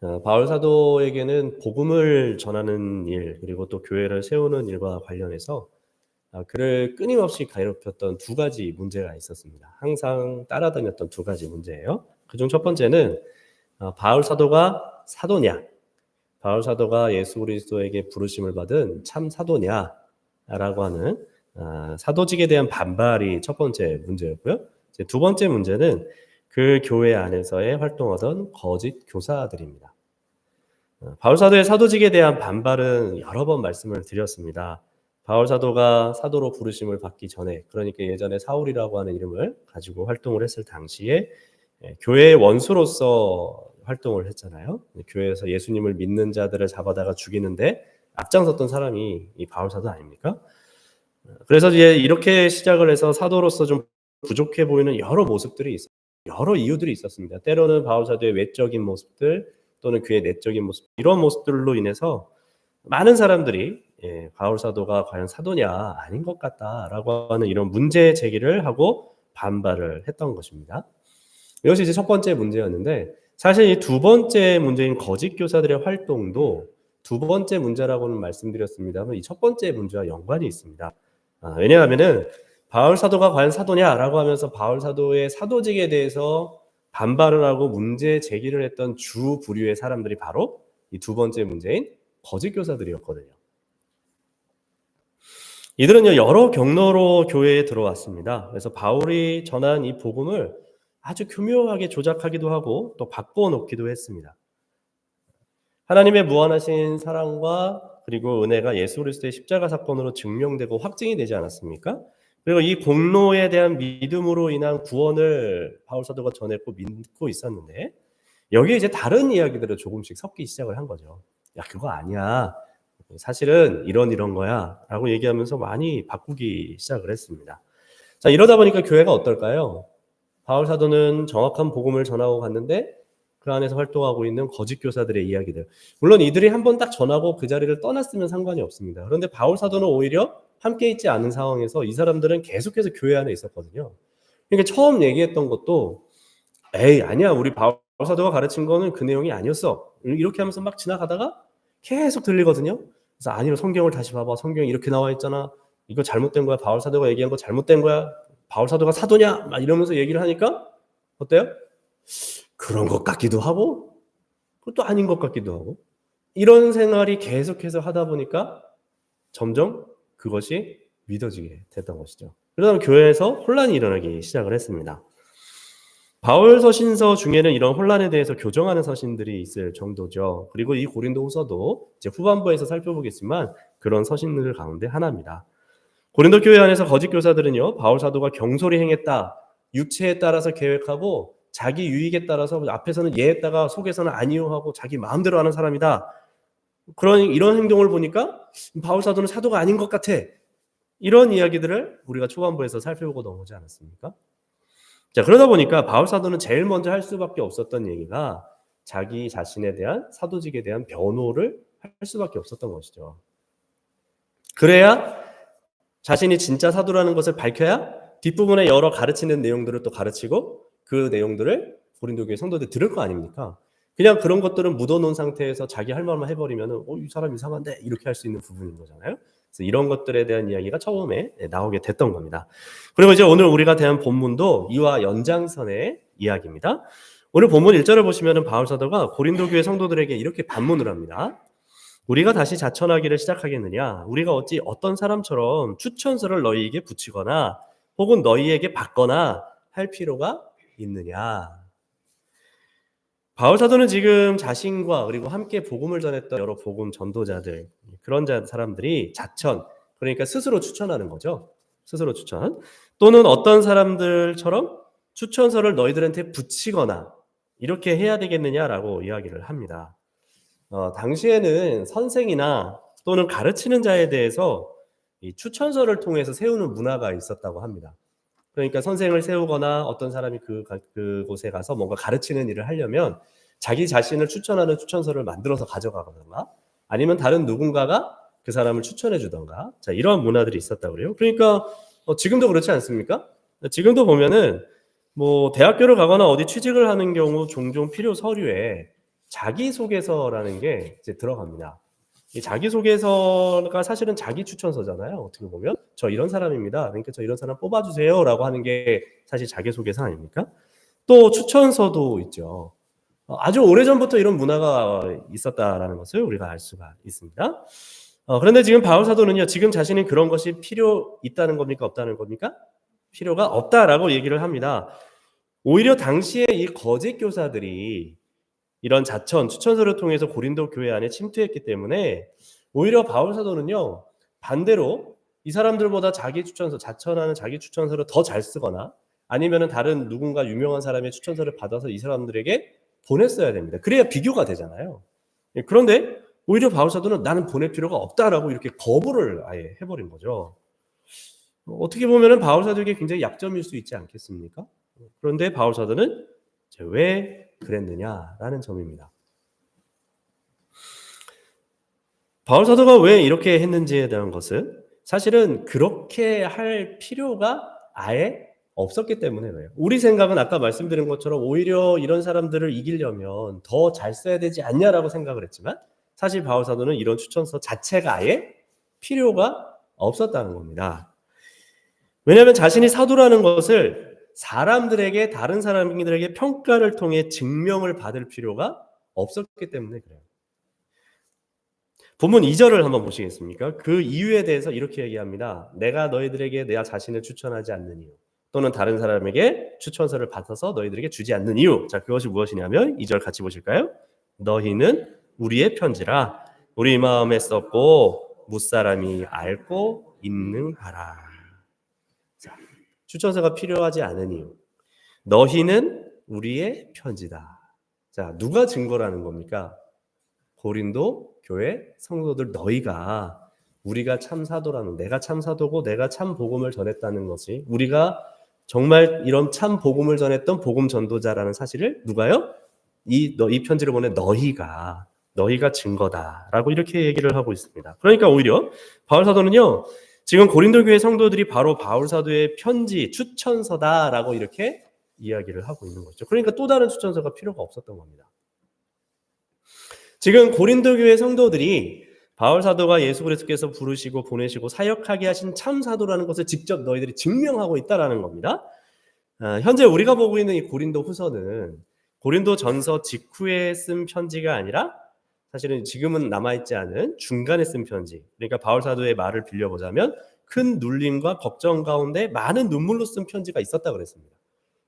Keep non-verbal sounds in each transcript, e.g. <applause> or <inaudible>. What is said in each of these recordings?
어, 바울 사도에게는 복음을 전하는 일 그리고 또 교회를 세우는 일과 관련해서 아, 그를 끊임없이 괴롭혔던 두 가지 문제가 있었습니다. 항상 따라다녔던 두 가지 문제예요. 그중 첫 번째는 어, 바울 사도가 사도냐, 바울 사도가 예수 그리스도에게 부르심을 받은 참 사도냐라고 하는 아, 사도직에 대한 반발이 첫 번째 문제였고요. 두 번째 문제는 그 교회 안에서의 활동하던 거짓 교사들입니다. 어, 바울 사도의 사도직에 대한 반발은 여러 번 말씀을 드렸습니다. 바울 사도가 사도로 부르심을 받기 전에, 그러니까 예전에 사울이라고 하는 이름을 가지고 활동을 했을 당시에 예, 교회의 원수로서 활동을 했잖아요. 교회에서 예수님을 믿는 자들을 잡아다가 죽이는데 앞장섰던 사람이 이 바울 사도 아닙니까? 어, 그래서 이제 이렇게 시작을 해서 사도로서 좀 부족해 보이는 여러 모습들이 있어요. 여러 이유들이 있었습니다. 때로는 바울 사도의 외적인 모습들 또는 그의 내적인 모습 이런 모습들로 인해서 많은 사람들이 예, 바울 사도가 과연 사도냐 아닌 것 같다라고 하는 이런 문제 제기를 하고 반발을 했던 것입니다. 이것이 이제 첫 번째 문제였는데 사실 이 두 번째 문제인 거짓 교사들의 활동도 두 번째 문제라고는 말씀드렸습니다만 이 첫 번째 문제와 연관이 있습니다. 아, 왜냐하면은 바울 사도가 과연 사도냐라고 하면서 바울 사도의 사도직에 대해서 반발을 하고 문제 제기를 했던 주 부류의 사람들이 바로 이 두 번째 문제인 거짓 교사들이었거든요. 이들은요 여러 경로로 교회에 들어왔습니다. 그래서 바울이 전한 이 복음을 아주 교묘하게 조작하기도 하고 또 바꿔 놓기도 했습니다. 하나님의 무한하신 사랑과 그리고 은혜가 예수 그리스도의 십자가 사건으로 증명되고 확증이 되지 않았습니까? 그리고 이 공로에 대한 믿음으로 인한 구원을 바울 사도가 전했고 믿고 있었는데 여기에 이제 다른 이야기들을 조금씩 섞기 시작을 한 거죠. 야 그거 아니야. 사실은 이런 이런 거야라고 얘기하면서 많이 바꾸기 시작을 했습니다. 자 이러다 보니까 교회가 어떨까요? 바울 사도는 정확한 복음을 전하고 갔는데 그 안에서 활동하고 있는 거짓 교사들의 이야기들. 물론 이들이 한 번 딱 전하고 그 자리를 떠났으면 상관이 없습니다. 그런데 바울 사도는 오히려 함께 있지 않은 상황에서 이 사람들은 계속해서 교회 안에 있었거든요. 그러니까 처음 얘기했던 것도 에이 아니야 우리 바울 사도가 가르친 거는 그 내용이 아니었어. 이렇게 하면서 막 지나가다가 계속 들리거든요. 그래서 아니요 성경을 다시 봐봐. 성경에 이렇게 나와 있잖아. 이거 잘못된 거야. 바울 사도가 얘기한 거 잘못된 거야. 바울 사도가 사도냐? 막 이러면서 얘기를 하니까 어때요? 그런 것 같기도 하고 그것도 아닌 것 같기도 하고 이런 생활이 계속해서 하다 보니까 점점 그것이 믿어지게 됐던 것이죠. 그러다 교회에서 혼란이 일어나기 시작을 했습니다. 바울 서신서 중에는 이런 혼란에 대해서 교정하는 서신들이 있을 정도죠. 그리고 이 고린도 후서도 이제 후반부에서 살펴보겠지만 그런 서신들 가운데 하나입니다. 고린도 교회 안에서 거짓 교사들은요, 바울 사도가 경솔히 행했다, 육체에 따라서 계획하고 자기 유익에 따라서 앞에서는 예했다가 속에서는 아니요 하고 자기 마음대로 하는 사람이다. 그런 이런 행동을 보니까 바울 사도는 사도가 아닌 것 같아. 이런 이야기들을 우리가 초반부에서 살펴보고 넘어오지 않았습니까? 자, 그러다 보니까 바울 사도는 제일 먼저 할 수밖에 없었던 얘기가 자기 자신에 대한 사도직에 대한 변호를 할 수밖에 없었던 것이죠. 그래야 자신이 진짜 사도라는 것을 밝혀야 뒷부분에 여러 가르치는 내용들을 또 가르치고 그 내용들을 고린도 교회 성도들 들을 거 아닙니까? 그냥 그런 것들은 묻어놓은 상태에서 자기 할 말만 해버리면 어, 이 사람 이상한데 이렇게 할 수 있는 부분인 거잖아요. 그래서 이런 것들에 대한 이야기가 처음에 나오게 됐던 겁니다. 그리고 이제 오늘 우리가 대한 본문도 이와 연장선의 이야기입니다. 오늘 본문 1절을 보시면 바울 사도가 고린도 교회 성도들에게 이렇게 반문을 합니다. 우리가 다시 자천하기를 시작하겠느냐? 우리가 어찌 어떤 사람처럼 추천서를 너희에게 붙이거나 혹은 너희에게 받거나 할 필요가 있느냐? 바울 사도는 지금 자신과 그리고 함께 복음을 전했던 여러 복음 전도자들 그런 자 사람들이 자천 그러니까 스스로 추천하는 거죠. 스스로 추천 또는 어떤 사람들처럼 추천서를 너희들한테 붙이거나 이렇게 해야 되겠느냐라고 이야기를 합니다. 어, 당시에는 선생이나 또는 가르치는 자에 대해서 이 추천서를 통해서 세우는 문화가 있었다고 합니다. 그러니까 선생을 세우거나 어떤 사람이 그 그곳에 가서 뭔가 가르치는 일을 하려면 자기 자신을 추천하는 추천서를 만들어서 가져가거나 아니면 다른 누군가가 그 사람을 추천해 주던가 자 이런 문화들이 있었다고 그래요. 그러니까 어, 지금도 그렇지 않습니까? 지금도 보면은 뭐 대학교를 가거나 어디 취직을 하는 경우 종종 필요 서류에 자기소개서라는 게 이제 들어갑니다. 이 자기소개서가 사실은 자기 추천서잖아요. 어떻게 보면 저 이런 사람입니다. 그러니까 저 이런 사람 뽑아주세요라고 하는 게 사실 자기소개서 아닙니까? 또 추천서도 있죠. 어, 아주 오래전부터 이런 문화가 있었다라는 것을 우리가 알 수가 있습니다. 어, 그런데 지금 바울 사도는요, 지금 자신이 그런 것이 필요 있다는 겁니까? 없다는 겁니까? 필요가 없다라고 얘기를 합니다. 오히려 당시에 이 거짓 교사들이 이런 자천, 추천서를 통해서 고린도 교회 안에 침투했기 때문에 오히려 바울 사도는요, 반대로 이 사람들보다 자기 추천서, 자천하는 자기 추천서를 더 잘 쓰거나 아니면은 다른 누군가 유명한 사람의 추천서를 받아서 이 사람들에게 보냈어야 됩니다. 그래야 비교가 되잖아요. 예, 그런데 오히려 바울 사도는 나는 보낼 필요가 없다라고 이렇게 거부를 아예 해버린 거죠. 어떻게 보면은 바울 사도에게 굉장히 약점일 수 있지 않겠습니까? 그런데 바울 사도는 왜 그랬느냐라는 점입니다. 바울 사도가 왜 이렇게 했는지에 대한 것은 사실은 그렇게 할 필요가 아예 없었기 때문에 그래요. 우리 생각은 아까 말씀드린 것처럼 오히려 이런 사람들을 이기려면 더 잘 써야 되지 않냐라고 생각을 했지만 사실 바울 사도는 이런 추천서 자체가 아예 필요가 없었다는 겁니다. 왜냐하면 자신이 사도라는 것을 사람들에게 다른 사람들에게 평가를 통해 증명을 받을 필요가 없었기 때문에 그래요. 본문 2절을 한번 보시겠습니까? 그 이유에 대해서 이렇게 얘기합니다. 내가 너희들에게 내 자신을 추천하지 않는 이유 또는 다른 사람에게 추천서를 받아서 너희들에게 주지 않는 이유. 자, 그것이 무엇이냐면 2절 같이 보실까요? 너희는 우리의 편지라 우리 마음에 썼고 무사람이 알고 있능하라. 자, 추천서가 필요하지 않은 이유. 너희는 우리의 편지다. 자, 누가 증거라는 겁니까? 고린도 교회 성도들 너희가 우리가 참 사도라는 내가 참 사도고 내가 참 복음을 전했다는 것이 우리가 정말 이런 참 복음을 전했던 복음 전도자라는 사실을 누가요? 이, 너, 이 편지를 보낸 너희가 너희가 증거다라고 이렇게 얘기를 하고 있습니다. 그러니까 오히려 바울 사도는요. 지금 고린도 교회 성도들이 바로 바울 사도의 편지 추천서다라고 이렇게 이야기를 하고 있는 거죠. 그러니까 또 다른 추천서가 필요가 없었던 겁니다. 지금 고린도 교회 성도들이 바울 사도가 예수 그리스도께서 부르시고 보내시고 사역하게 하신 참 사도라는 것을 직접 너희들이 증명하고 있다라는 겁니다. 아, 현재 우리가 보고 있는 이 고린도 후서는 고린도 전서 직후에 쓴 편지가 아니라 사실은 지금은 남아있지 않은 중간에 쓴 편지. 그러니까 바울 사도의 말을 빌려보자면 큰 눌림과 걱정 가운데 많은 눈물로 쓴 편지가 있었다 그랬습니다.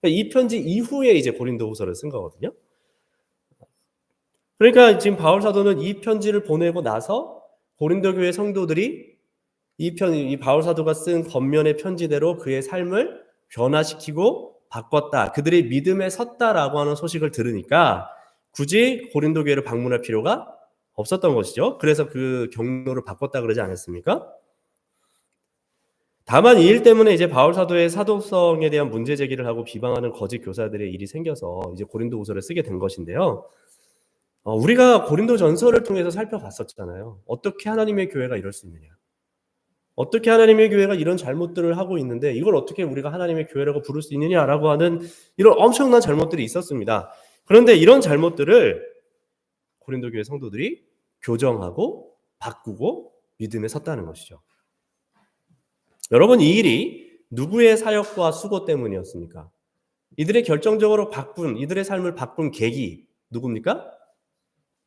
그러니까 이 편지 이후에 이제 고린도 후서를 쓴 거거든요. 그러니까 지금 바울 사도는 이 편지를 보내고 나서 고린도 교회 성도들이 이 편, 이 바울 사도가 쓴 겉면의 편지대로 그의 삶을 변화시키고 바꿨다. 그들의 믿음에 섰다라고 하는 소식을 들으니까 굳이 고린도 교회를 방문할 필요가 없었던 것이죠. 그래서 그 경로를 바꿨다 그러지 않았습니까? 다만 이 일 때문에 이제 바울 사도의 사도성에 대한 문제 제기를 하고 비방하는 거짓 교사들의 일이 생겨서 이제 고린도후서를 쓰게 된 것인데요. 어, 우리가 고린도 전서를 통해서 살펴봤었잖아요. 어떻게 하나님의 교회가 이럴 수 있느냐? 어떻게 하나님의 교회가 이런 잘못들을 하고 있는데 이걸 어떻게 우리가 하나님의 교회라고 부를 수 있느냐라고 하는 이런 엄청난 잘못들이 있었습니다. 그런데 이런 잘못들을 고린도 교회 성도들이 교정하고 바꾸고 믿음에 섰다는 것이죠. 여러분 이 일이 누구의 사역과 수고 때문이었습니까? 이들의 결정적으로 바꾼 이들의 삶을 바꾼 계기 누굽니까?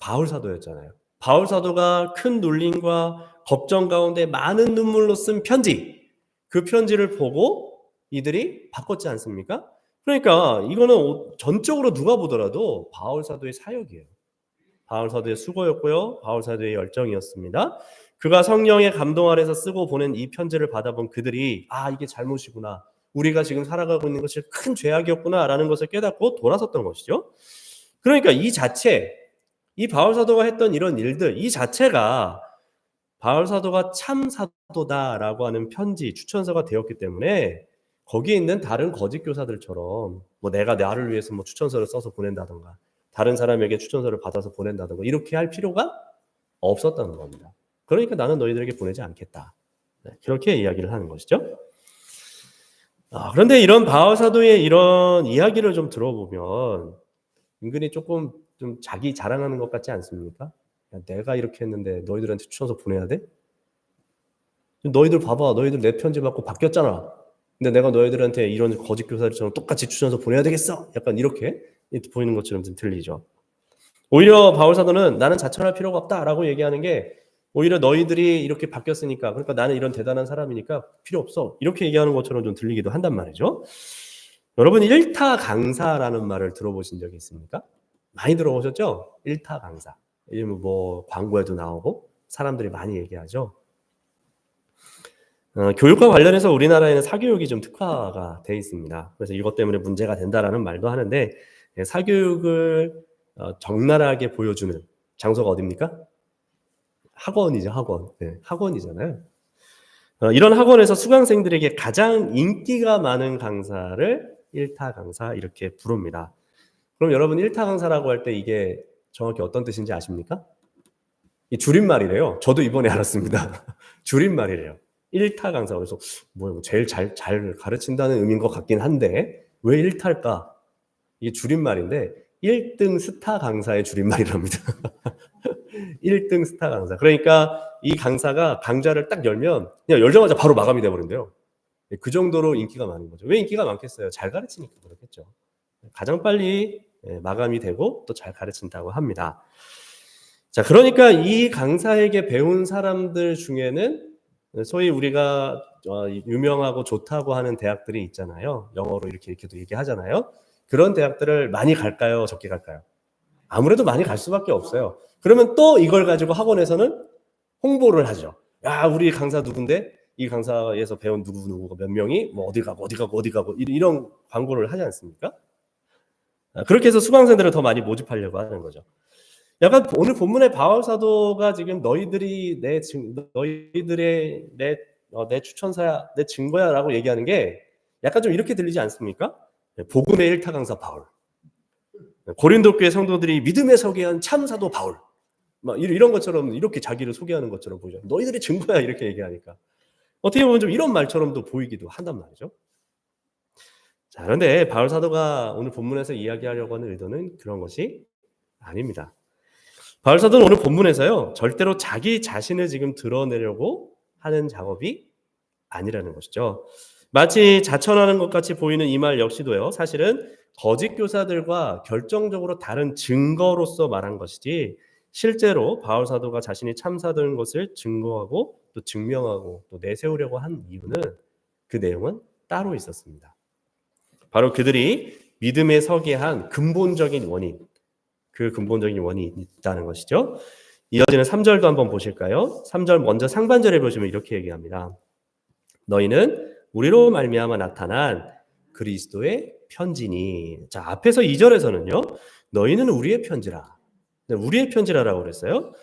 바울 사도였잖아요. 바울 사도가 큰 눌림과 걱정 가운데 많은 눈물로 쓴 편지, 그 편지를 보고 이들이 바꿨지 않습니까? 그러니까 이거는 전적으로 누가 보더라도 바울 사도의 사역이에요. 바울 사도의 수고였고요. 바울 사도의 열정이었습니다. 그가 성령의 감동 아래서 쓰고 보낸 이 편지를 받아본 그들이 아 이게 잘못이구나. 우리가 지금 살아가고 있는 것이 큰 죄악이었구나라는 것을 깨닫고 돌아섰던 것이죠. 그러니까 이 자체 이 바울 사도가 했던 이런 일들 이 자체가 바울 사도가 참 사도다라고 하는 편지 추천서가 되었기 때문에 거기에 있는 다른 거짓 교사들처럼 뭐 내가 나를 위해서 뭐 추천서를 써서 보낸다던가 다른 사람에게 추천서를 받아서 보낸다던가 이렇게 할 필요가 없었다는 겁니다. 그러니까 나는 너희들에게 보내지 않겠다. 네, 그렇게 이야기를 하는 것이죠. 아, 그런데 이런 바울 사도의 이런 이야기를 좀 들어보면 은근히 조금 좀 자기 자랑하는 것 같지 않습니까? 야, 내가 이렇게 했는데 너희들한테 추천서 보내야 돼? 너희들 봐봐. 너희들 내 편지 받고 바뀌었잖아. 근데 내가 너희들한테 이런 거짓 교사들처럼 똑같이 추천서 보내야 되겠어? 약간 이렇게 보이는 것처럼 좀 들리죠. 오히려 바울 사도는 나는 자천할 필요가 없다라고 얘기하는 게 오히려 너희들이 이렇게 바뀌었으니까 그러니까 나는 이런 대단한 사람이니까 필요 없어 이렇게 얘기하는 것처럼 좀 들리기도 한단 말이죠. 여러분 일타 강사라는 말을 들어보신 적이 있습니까? 많이 들어보셨죠? 일타 강사. 요즘 뭐 광고에도 나오고 사람들이 많이 얘기하죠. 어, 교육과 관련해서 우리나라에는 사교육이 좀 특화가 돼 있습니다. 그래서 이것 때문에 문제가 된다라는 말도 하는데 예, 사교육을 어, 적나라하게 보여주는 장소가 어딥니까? 학원이죠, 학원. 네, 학원이잖아요. 어, 이런 학원에서 수강생들에게 가장 인기가 많은 강사를 일타 강사 이렇게 부릅니다. 그럼 여러분 일타 강사라고 할 때 이게 정확히 어떤 뜻인지 아십니까? 이 줄임말이래요. 저도 이번에 <laughs> 알았습니다. 줄임말이래요. 일타 강사. 그래서 뭐 제일 잘, 잘 가르친다는 의미인 것 같긴 한데 왜 일타일까? 이게 줄임말인데 1등 스타 강사의 줄임말이랍니다. <laughs> 1등 스타 강사. 그러니까 이 강사가 강좌를 딱 열면 그냥 열자마자 바로 마감이 돼버린대요. 그 정도로 인기가 많은 거죠. 왜 인기가 많겠어요? 잘 가르치니까 그렇겠죠. 가장 빨리 예, 마감이 되고 또 잘 가르친다고 합니다. 자, 그러니까 이 강사에게 배운 사람들 중에는 소위 우리가 어, 유명하고 좋다고 하는 대학들이 있잖아요. 영어로 이렇게 이렇게도 얘기하잖아요. 그런 대학들을 많이 갈까요? 적게 갈까요? 아무래도 많이 갈 수밖에 없어요. 그러면 또 이걸 가지고 학원에서는 홍보를 하죠. 야, 우리 강사 누군데? 이 강사에서 배운 누구 누구가 몇 명이 뭐 어디 가고 어디 가고 어디 가고 이런 광고를 하지 않습니까? 아, 그렇게 해서 수강생들을 더 많이 모집하려고 하는 거죠. 약간 오늘 본문의 바울 사도가 지금 너희들이 내 증, 너희들의 내, 어, 내 추천사야, 내 증거야라고 얘기하는 게 약간 좀 이렇게 들리지 않습니까? 네, 복음의 일타 강사 바울. 고린도 교회 성도들이 믿음에 서게 한 참 사도 바울. 막 이런 것처럼 이렇게 자기를 소개하는 것처럼 보죠. 너희들의 증거야 이렇게 얘기하니까. 어떻게 보면 좀 이런 말처럼도 보이기도 한단 말이죠. 자, 그런데 바울 사도가 오늘 본문에서 이야기하려고 하는 의도는 그런 것이 아닙니다. 바울 사도는 오늘 본문에서요, 절대로 자기 자신을 지금 드러내려고 하는 작업이 아니라는 것이죠. 마치 자천하는 것 같이 보이는 이 말 역시도요, 사실은 거짓 교사들과 결정적으로 다른 증거로서 말한 것이지, 실제로 바울 사도가 자신이 참사된 것을 증거하고 또 증명하고 또 내세우려고 한 이유는 그 내용은 따로 있었습니다. 바로 그들이 믿음에 서게 한 근본적인 원인, 그 근본적인 원인이 있다는 것이죠. 이어지는 3절도 한번 보실까요? 3절 먼저 상반절에 보시면 이렇게 얘기합니다. 너희는 우리로 말미암아 나타난 그리스도의 편지니. 자, 앞에서 2절에서는요. 너희는 우리의 편지라. 네, 우리의 편지라라고 그랬어요.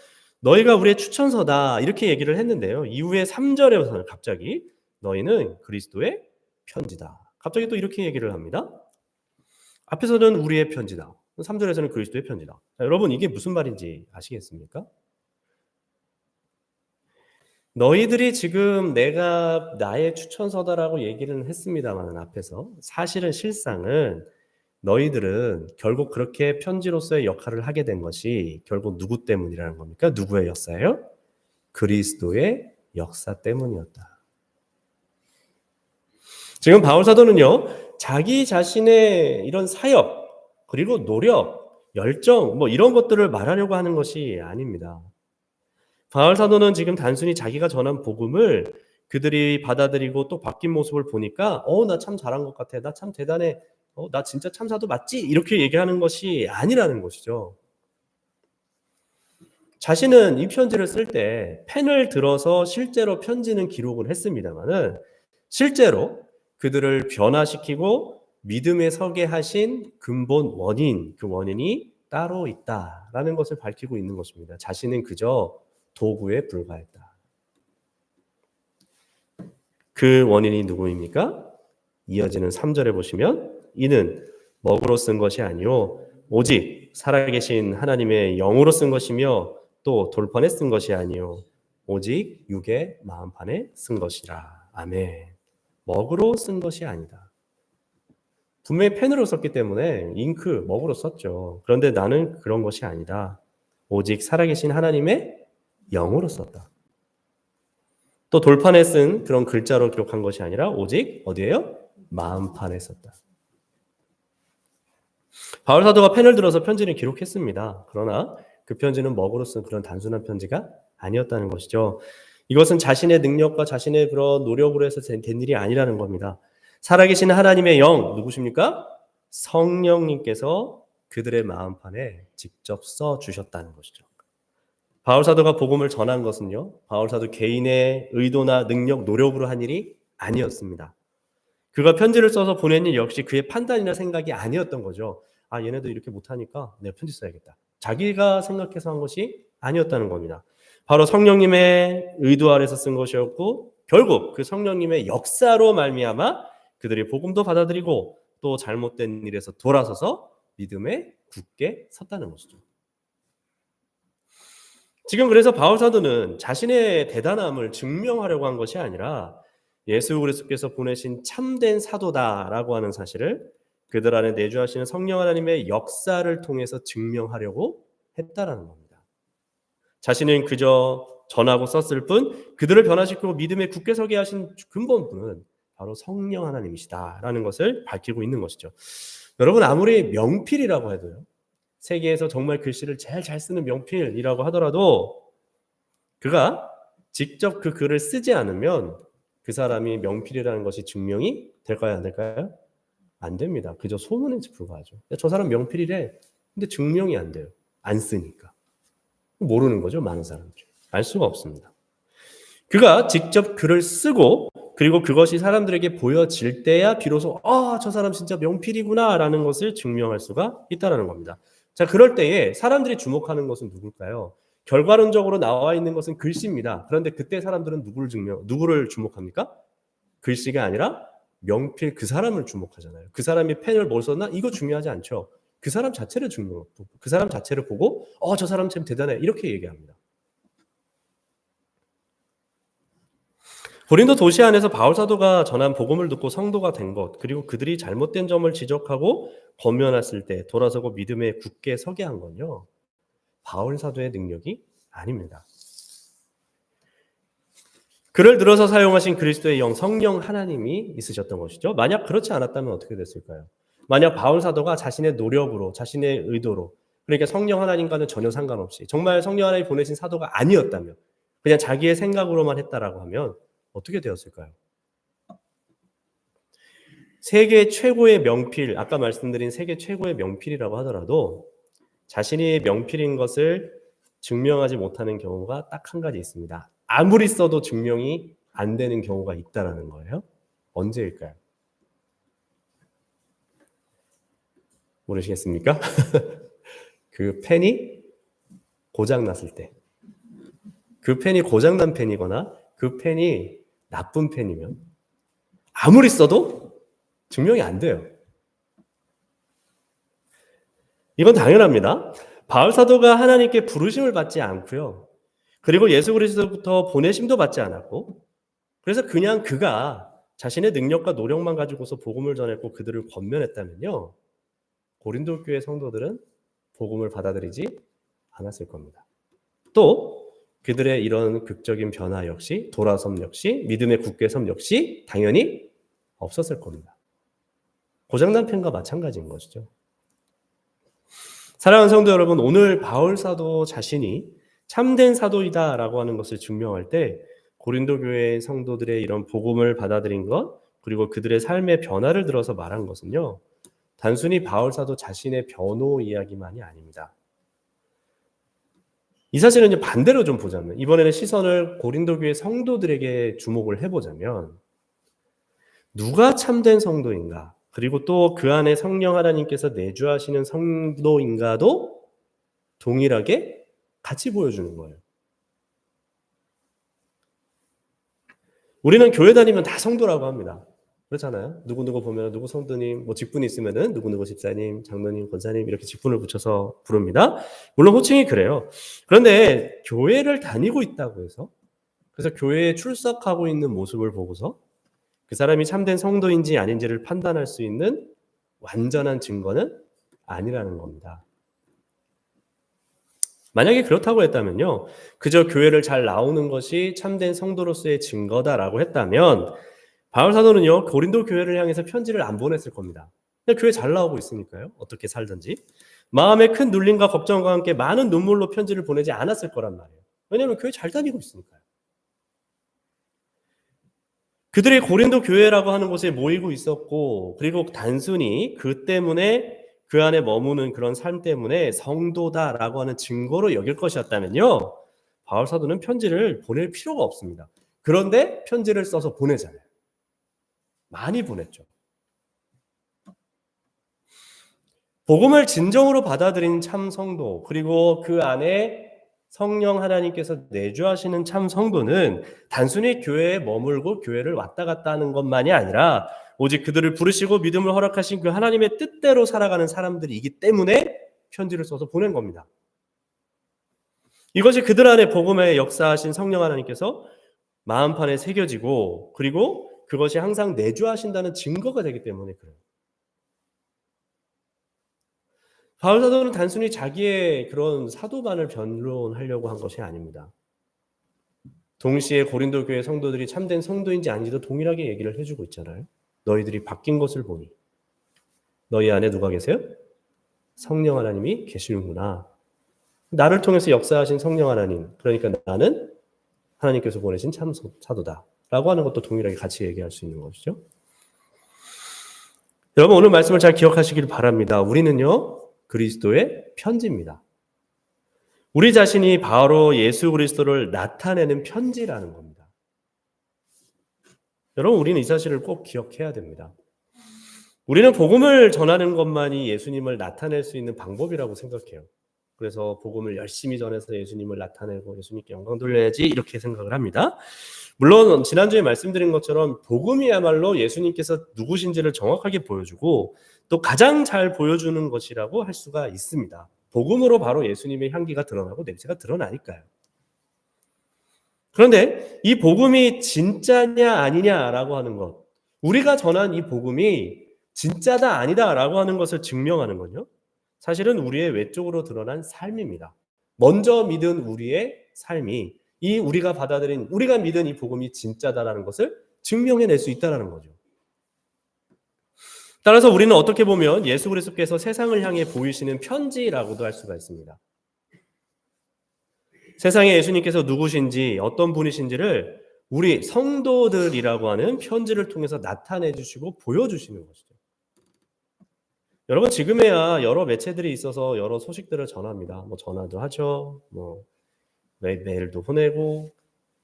너희가 우리의 추천서다. 이렇게 얘기를 했는데요. 이후에 3절에서는 갑자기 너희는 그리스도의 편지다. 갑자기 또 이렇게 얘기를 합니다. 앞에서는 우리의 편지다. 3절에서는 그리스도의 편지다. 자, 여러분 이게 무슨 말인지 아시겠습니까? 너희들이 지금 내가 나의 추천서다라고 얘기를 했습니다만 앞에서 사실은 실상은 너희들은 결국 그렇게 편지로서의 역할을 하게 된 것이 결국 누구 때문이라는 겁니까? 누구의 역사예요? 그리스도의 역사 때문이었다. 지금 바울 사도는요, 자기 자신의 이런 사역, 그리고 노력, 열정, 뭐 이런 것들을 말하려고 하는 것이 아닙니다. 바울 사도는 지금 단순히 자기가 전한 복음을 그들이 받아들이고 또 바뀐 모습을 보니까, 어, 나 참 잘한 것 같아. 나 참 대단해. 어, 나 진짜 참사도 맞지? 이렇게 얘기하는 것이 아니라는 것이죠. 자신은 이 편지를 쓸 때 펜을 들어서 실제로 편지는 기록을 했습니다만은 실제로 그들을 변화시키고 믿음에 서게 하신 근본 원인, 그 원인이 따로 있다라는 것을 밝히고 있는 것입니다. 자신은 그저 도구에 불과했다. 그 원인이 누구입니까? 이어지는 3절에 보시면 이는 먹으로 쓴 것이 아니요 오직 살아계신 하나님의 영으로 쓴 것이며 또 돌판에 쓴 것이 아니요 오직 육의 마음판에 쓴 것이라. 아멘. 먹으로 쓴 것이 아니다. 분명히 펜으로 썼기 때문에 잉크, 먹으로 썼죠. 그런데 나는 그런 것이 아니다. 오직 살아계신 하나님의 영으로 썼다. 또 돌판에 쓴 그런 글자로 기록한 것이 아니라 오직 어디에요? 마음판에 썼다. 바울 사도가 펜을 들어서 편지를 기록했습니다. 그러나 그 편지는 먹으로 쓴 그런 단순한 편지가 아니었다는 것이죠. 이것은 자신의 능력과 자신의 그런 노력으로 해서 된, 된 일이 아니라는 겁니다. 살아계신 하나님의 영 누구십니까? 성령님께서 그들의 마음판에 직접 써 주셨다는 것이죠. 바울 사도가 복음을 전한 것은요. 바울 사도 개인의 의도나 능력, 노력으로 한 일이 아니었습니다. 그가 편지를 써서 보낸 일 역시 그의 판단이나 생각이 아니었던 거죠. 아, 얘네도 이렇게 못하니까 내가 편지 써야겠다. 자기가 생각해서 한 것이 아니었다는 겁니다. 바로 성령님의 의도 아래서 쓴 것이었고 결국 그 성령님의 역사로 말미암아 그들이 복음도 받아들이고 또 잘못된 일에서 돌아서서 믿음에 굳게 섰다는 것이죠. 지금 그래서 바울 사도는 자신의 대단함을 증명하려고 한 것이 아니라 예수 그리스도께서 보내신 참된 사도다라고 하는 사실을 그들 안에 내주하시는 성령 하나님의 역사를 통해서 증명하려고 했다라는 겁니다. 자신은 그저 전하고 썼을 뿐 그들을 변화시키고 믿음에 굳게 서게 하신 근본분은 바로 성령 하나님이시다라는 것을 밝히고 있는 것이죠. 여러분 아무리 명필이라고 해도요. 세계에서 정말 글씨를 제일 잘 쓰는 명필이라고 하더라도 그가 직접 그 글을 쓰지 않으면 그 사람이 명필이라는 것이 증명이 될까요? 안 될까요? 안 됩니다. 그저 소문에 불과하죠. 저 사람 명필이래. 근데 증명이 안 돼요. 안 쓰니까. 모르는 거죠. 많은 사람들이. 알 수가 없습니다. 그가 직접 글을 쓰고 그리고 그것이 사람들에게 보여질 때야 비로소 아, 저 사람 진짜 명필이구나라는 것을 증명할 수가 있다라는 겁니다. 자, 그럴 때에 사람들이 주목하는 것은 누굴까요? 결과론적으로 나와 있는 것은 글씨입니다. 그런데 그때 사람들은 누구를 증명, 누구를 주목합니까? 글씨가 아니라 명필 그 사람을 주목하잖아요. 그 사람이 펜을 뭘 썼나? 이거 중요하지 않죠. 그 사람 자체를 증명, 그 사람 자체를 보고, 어, 저 사람 참 대단해. 이렇게 얘기합니다. 고린도 도시 안에서 바울 사도가 전한 복음을 듣고 성도가 된 것, 그리고 그들이 잘못된 점을 지적하고 권면했을 때 돌아서고 믿음에 굳게 서게 한 건요. 바울 사도의 능력이 아닙니다. 그를 들어서 사용하신 그리스도의 영 성령 하나님이 있으셨던 것이죠. 만약 그렇지 않았다면 어떻게 됐을까요? 만약 바울 사도가 자신의 노력으로 자신의 의도로 그러니까 성령 하나님과는 전혀 상관없이 정말 성령 하나님 보내신 사도가 아니었다면 그냥 자기의 생각으로만 했다라고 하면 어떻게 되었을까요? 세계 최고의 명필, 아까 말씀드린 세계 최고의 명필이라고 하더라도 자신이 명필인 것을 증명하지 못하는 경우가 딱 한 가지 있습니다. 아무리 써도 증명이 안 되는 경우가 있다라는 거예요. 언제일까요? 모르시겠습니까? <laughs> 그 펜이 고장 났을 때. 그 펜이 고장 난 펜이거나 그 펜이 나쁜 펜이면 아무리 써도 증명이 안 돼요. 이건 당연합니다. 바울 사도가 하나님께 부르심을 받지 않고요. 그리고 예수 그리스도부터 보내심도 받지 않았고 그래서 그냥 그가 자신의 능력과 노력만 가지고서 복음을 전했고 그들을 권면했다면요. 고린도 교회 성도들은 복음을 받아들이지 않았을 겁니다. 또 그들의 이런 극적인 변화 역시 돌아섬 역시 믿음의 굳게 섬 역시 당연히 없었을 겁니다. 고장난 펜과 마찬가지인 것이죠. 사랑하는 성도 여러분, 오늘 바울 사도 자신이 참된 사도이다라고 하는 것을 증명할 때 고린도 교회 성도들의 이런 복음을 받아들인 것 그리고 그들의 삶의 변화를 들어서 말한 것은요. 단순히 바울 사도 자신의 변호 이야기만이 아닙니다. 이 사실은 반대로 좀 보자면 이번에는 시선을 고린도 교회 성도들에게 주목을 해보자면 누가 참된 성도인가 그리고 또 그 안에 성령 하나님께서 내주하시는 성도인가도 동일하게 같이 보여주는 거예요. 우리는 교회 다니면 다 성도라고 합니다. 그렇잖아요. 누구누구 보면 누구 성도님, 뭐 직분이 있으면은 누구누구 집사님, 장로님, 권사님 이렇게 직분을 붙여서 부릅니다. 물론 호칭이 그래요. 그런데 교회를 다니고 있다고 해서 그래서 교회에 출석하고 있는 모습을 보고서 그 사람이 참된 성도인지 아닌지를 판단할 수 있는 완전한 증거는 아니라는 겁니다. 만약에 그렇다고 했다면요. 그저 교회를 잘 나오는 것이 참된 성도로서의 증거다라고 했다면 바울 사도는요. 고린도 교회를 향해서 편지를 안 보냈을 겁니다. 그냥 교회 잘 나오고 있으니까요. 어떻게 살든지. 마음에 큰 눌림과 걱정과 함께 많은 눈물로 편지를 보내지 않았을 거란 말이에요. 왜냐하면 교회 잘 다니고 있으니까요. 그들이 고린도 교회라고 하는 곳에 모이고 있었고, 그리고 단순히 그 때문에 그 안에 머무는 그런 삶 때문에 성도다라고 하는 증거로 여길 것이었다면요. 바울 사도는 편지를 보낼 필요가 없습니다. 그런데 편지를 써서 보내잖아요. 많이 보냈죠. 복음을 진정으로 받아들인 참 성도, 그리고 그 안에 성령 하나님께서 내주하시는 참 성도는 단순히 교회에 머물고 교회를 왔다 갔다 하는 것만이 아니라 오직 그들을 부르시고 믿음을 허락하신 그 하나님의 뜻대로 살아가는 사람들이기 때문에 편지를 써서 보낸 겁니다. 이것이 그들 안에 복음에 역사하신 성령 하나님께서 마음판에 새겨지고 그리고 그것이 항상 내주하신다는 증거가 되기 때문에 그래요. 바울 사도는 단순히 자기의 그런 사도반을 변론하려고 한 것이 아닙니다. 동시에 고린도 교회 성도들이 참된 성도인지 아닌지도 동일하게 얘기를 해주고 있잖아요. 너희들이 바뀐 것을 보니 너희 안에 누가 계세요? 성령 하나님이 계시는구나. 나를 통해서 역사하신 성령 하나님. 그러니까 나는 하나님께서 보내신 참 사도다. 라고 하는 것도 동일하게 같이 얘기할 수 있는 것이죠. 여러분 오늘 말씀을 잘 기억하시길 바랍니다. 우리는요. 그리스도의 편지입니다. 우리 자신이 바로 예수 그리스도를 나타내는 편지라는 겁니다. 여러분, 우리는 이 사실을 꼭 기억해야 됩니다. 우리는 복음을 전하는 것만이 예수님을 나타낼 수 있는 방법이라고 생각해요. 그래서 복음을 열심히 전해서 예수님을 나타내고 예수님께 영광 돌려야지 이렇게 생각을 합니다. 물론 지난주에 말씀드린 것처럼 복음이야말로 예수님께서 누구신지를 정확하게 보여주고 또 가장 잘 보여주는 것이라고 할 수가 있습니다. 복음으로 바로 예수님의 향기가 드러나고 냄새가 드러나니까요. 그런데 이 복음이 진짜냐 아니냐라고 하는 것, 우리가 전한 이 복음이 진짜다 아니다라고 하는 것을 증명하는 건요. 사실은 우리의 외적으로 드러난 삶입니다. 먼저 믿은 우리의 삶이 이 우리가 받아들인 우리가 믿은 이 복음이 진짜다라는 것을 증명해낼 수 있다라는 거죠. 따라서 우리는 어떻게 보면 예수 그리스도께서 세상을 향해 보이시는 편지라고도 할 수가 있습니다. 세상에 예수님께서 누구신지 어떤 분이신지를 우리 성도들이라고 하는 편지를 통해서 나타내 주시고 보여주시는 것이죠. 여러분 지금에야 여러 매체들이 있어서 여러 소식들을 전합니다. 뭐 전화도 하죠. 뭐 메일도 보내고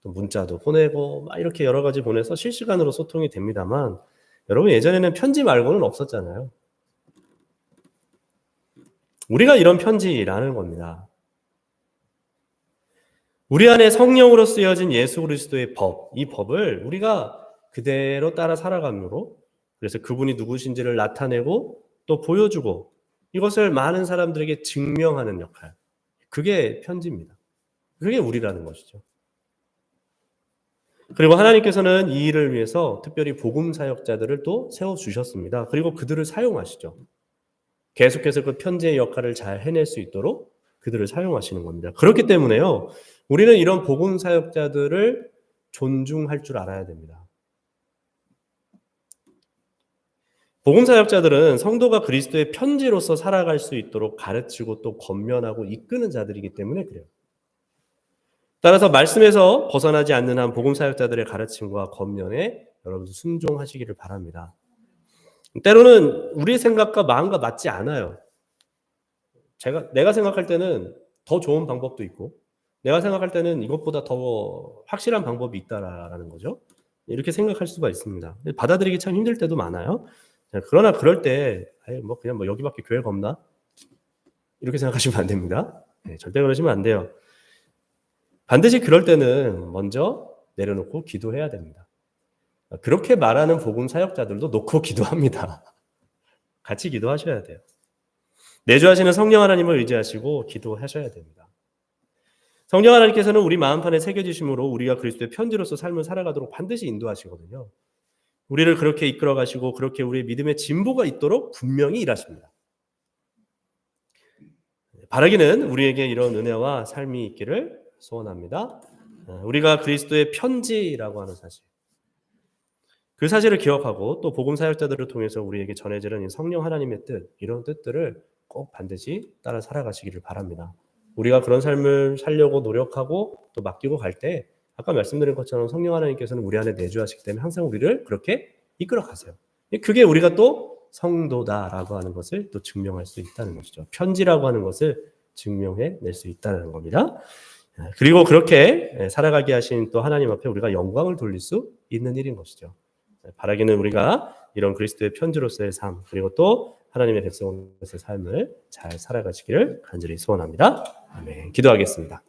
또 문자도 보내고 막 이렇게 여러 가지 보내서 실시간으로 소통이 됩니다만 여러분 예전에는 편지 말고는 없었잖아요. 우리가 이런 편지라는 겁니다. 우리 안에 성령으로 쓰여진 예수 그리스도의 법, 이 법을 우리가 그대로 따라 살아감으로 그래서 그분이 누구신지를 나타내고 또 보여주고 이것을 많은 사람들에게 증명하는 역할. 그게 편지입니다. 그게 우리라는 것이죠. 그리고 하나님께서는 이 일을 위해서 특별히 복음 사역자들을 또 세워 주셨습니다. 그리고 그들을 사용하시죠. 계속해서 그 편지의 역할을 잘 해낼 수 있도록 그들을 사용하시는 겁니다. 그렇기 때문에요. 우리는 이런 복음 사역자들을 존중할 줄 알아야 됩니다. 복음 사역자들은 성도가 그리스도의 편지로서 살아갈 수 있도록 가르치고 또 권면하고 이끄는 자들이기 때문에 그래요. 따라서 말씀에서 벗어나지 않는 한 복음 사역자들의 가르침과 권면에 여러분 순종하시기를 바랍니다. 때로는 우리 생각과 마음과 맞지 않아요. 제가 내가 생각할 때는 더 좋은 방법도 있고 내가 생각할 때는 이것보다 더 확실한 방법이 있다라는 거죠. 이렇게 생각할 수가 있습니다. 받아들이기 참 힘들 때도 많아요. 그러나 그럴 때, 뭐 그냥 뭐 여기밖에 교회가 없나? 이렇게 생각하시면 안 됩니다. 네, 절대 그러시면 안 돼요. 반드시 그럴 때는 먼저 내려놓고 기도해야 됩니다. 그렇게 말하는 복음 사역자들도 놓고 기도합니다. <laughs> 같이 기도하셔야 돼요. 내주하시는 성령 하나님을 의지하시고 기도하셔야 됩니다. 성령 하나님께서는 우리 마음판에 새겨지심으로 우리가 그리스도의 편지로서 삶을 살아가도록 반드시 인도하시거든요. 우리를 그렇게 이끌어 가시고 그렇게 우리의 믿음의 진보가 있도록 분명히 일하십니다. 바라기는 우리에게 이런 은혜와 삶이 있기를 소원합니다. 어, 우리가 그리스도의 편지라고 하는 사실. 그 사실을 기억하고 또 복음 사역자들을 통해서 우리에게 전해지는 이 성령 하나님의 뜻, 이런 뜻들을 꼭 반드시 따라 살아가시기를 바랍니다. 우리가 그런 삶을 살려고 노력하고 또 맡기고 갈 때 아까 말씀드린 것처럼 성령 하나님께서는 우리 안에 내주하시기 때문에 항상 우리를 그렇게 이끌어 가세요. 그게 우리가 또 성도다라고 하는 것을 또 증명할 수 있다는 것이죠. 편지라고 하는 것을 증명해 낼 수 있다는 겁니다. 그리고 그렇게 살아가게 하신 또 하나님 앞에 우리가 영광을 돌릴 수 있는 일인 것이죠. 바라기는 우리가 이런 그리스도의 편지로서의 삶 그리고 또 하나님의 백성으로서의 삶을 잘 살아가시기를 간절히 소원합니다. 아멘. 기도하겠습니다.